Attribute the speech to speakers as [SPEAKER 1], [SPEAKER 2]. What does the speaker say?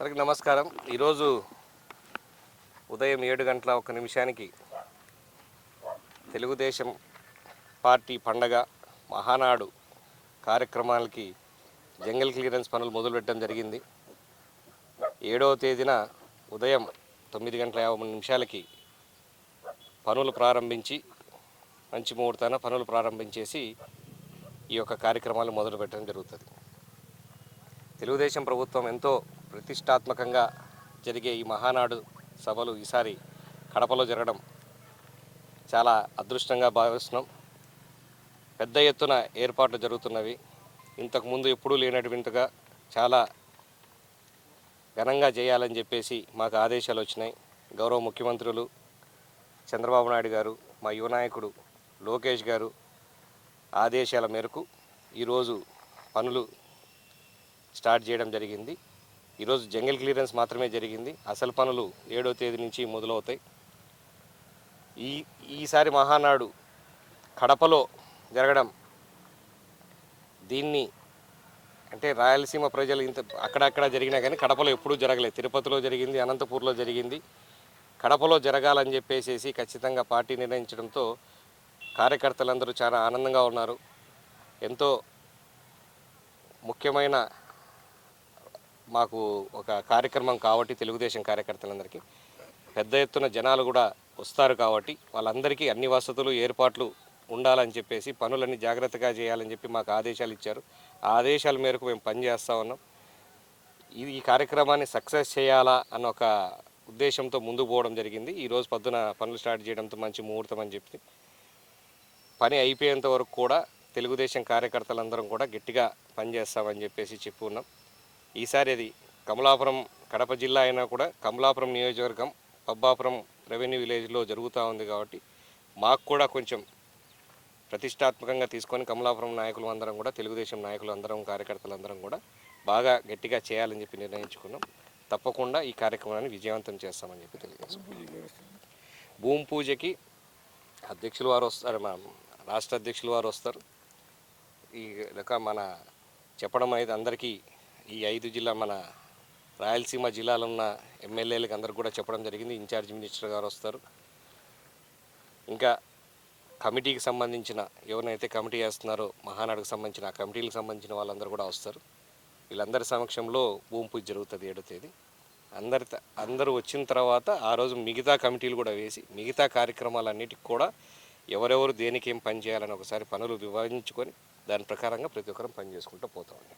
[SPEAKER 1] అందరికి నమస్కారం. ఈరోజు ఉదయం ఏడు గంటల ఒక నిమిషానికి తెలుగుదేశం పార్టీ పండగ మహానాడు కార్యక్రమాలకి జంగల్ క్లియరెన్స్ పనులు మొదలుపెట్టడం జరిగింది. ఏడవ తేదీన ఉదయం తొమ్మిది గంటల యాభై మూడు నిమిషాలకి పనులు ప్రారంభించి మంచి ముహూర్తాన పనులు ప్రారంభించేసి ఈ యొక్క కార్యక్రమాలు మొదలుపెట్టడం జరుగుతుంది. తెలుగుదేశం ప్రభుత్వం ఎంతో ప్రతిష్టాత్మకంగా జరిగే ఈ మహానాడు సభలు ఈసారి కడపలో జరగడం చాలా అదృష్టంగా భావిస్తున్నాం. పెద్ద ఎత్తున ఏర్పాట్లు జరుగుతున్నవి. ఇంతకుముందు ఎప్పుడూ లేనటువంటిగా చాలా ఘనంగా చేయాలని చెప్పేసి మాకు ఆదేశాలు వచ్చినాయి. గౌరవ ముఖ్యమంత్రులు చంద్రబాబు నాయుడు గారు మా యువ నాయకుడు లోకేష్ గారు ఆదేశాల మేరకు ఈరోజు పనులు స్టార్ట్ చేయడం జరిగింది. ఈరోజు జంగిల్ క్లియరెన్స్ మాత్రమే జరిగింది. అసలు పనులు ఏడో తేదీ నుంచి మొదలవుతాయి. ఈ ఈసారి మహానాడు కడపలో జరగడం దీన్ని అంటే రాయలసీమ ప్రజలు ఇంత అక్కడక్కడ జరిగినా కానీ కడపలో ఎప్పుడూ జరగలేదు. తిరుపతిలో జరిగింది అనంతపూర్లో జరిగింది. కడపలో జరగాలని చెప్పేసి ఖచ్చితంగా పార్టీ నిర్ణయించడంతో కార్యకర్తలందరూ చాలా ఆనందంగా ఉన్నారు. ఎంతో ముఖ్యమైన మాకు ఒక కార్యక్రమం కాబట్టి తెలుగుదేశం కార్యకర్తలందరికీ పెద్ద ఎత్తున జనాలు కూడా వస్తారు కాబట్టి వాళ్ళందరికీ అన్ని వసతులు ఏర్పాట్లు ఉండాలని చెప్పేసి పనులన్నీ జాగ్రత్తగా చేయాలని చెప్పి మాకు ఆదేశాలు ఇచ్చారు. ఆ ఆదేశాల మేరకు మేము పనిచేస్తూ ఉన్నాం. ఇది ఈ కార్యక్రమాన్ని సక్సెస్ చేయాలా అన్న ఒక ఉద్దేశంతో ముందుకు పోవడం జరిగింది. ఈరోజు పొద్దున పనులు స్టార్ట్ చేయడంతో మంచి ముహూర్తం అని చెప్పి పని అయిపోయేంత వరకు కూడా తెలుగుదేశం కార్యకర్తలందరం కూడా గట్టిగా పనిచేస్తామని చెప్పేసి చెప్పి ఉన్నాం. ఈసారి అది కమలాపురం కడప జిల్లా అయినా కూడా కమలాపురం నియోజకవర్గం పబ్బాపురం రెవెన్యూ విలేజ్లో జరుగుతూ ఉంది కాబట్టి మాకు కూడా కొంచెం ప్రతిష్టాత్మకంగా తీసుకొని కమలాపురం నాయకులు అందరం కూడా తెలుగుదేశం నాయకులు అందరం కార్యకర్తలు అందరం కూడా బాగా గట్టిగా చేయాలని చెప్పి నిర్ణయించుకున్నాం. తప్పకుండా ఈ కార్యక్రమాన్ని విజయవంతం చేస్తామని చెప్పి తెలియజేస్తాం భూమి పూజకి అధ్యక్షులు వారు వస్తారు మన రాష్ట్ర అధ్యక్షులు వారు వస్తారు. ఈ రక మన చెప్పడం అయితే అందరికీ ఈ ఐదు జిల్లా మన రాయలసీమ జిల్లాలో ఉన్న ఎమ్మెల్యేలకు అందరికి కూడా చెప్పడం జరిగింది. ఇన్ఛార్జ్ మినిస్టర్ గారు వస్తారు. ఇంకా కమిటీకి సంబంధించిన ఎవరినైతే కమిటీ వేస్తున్నారో మహానాడుకు సంబంధించిన ఆ కమిటీలకు సంబంధించిన వాళ్ళందరూ కూడా వస్తారు. వీళ్ళందరి సమక్షంలో భూమి పూజ జరుగుతుంది ఏడో తేదీ. అందరి అందరూ వచ్చిన తర్వాత ఆ రోజు మిగతా కమిటీలు కూడా వేసి మిగతా కార్యక్రమాలన్నిటికి కూడా ఎవరెవరు దేనికి ఏం పని చేయాలని ఒకసారి పనులు వివరించుకొని దాని ప్రకారంగా ప్రతి ఒక్కరం పని చేసుకుంటూ పోతామండి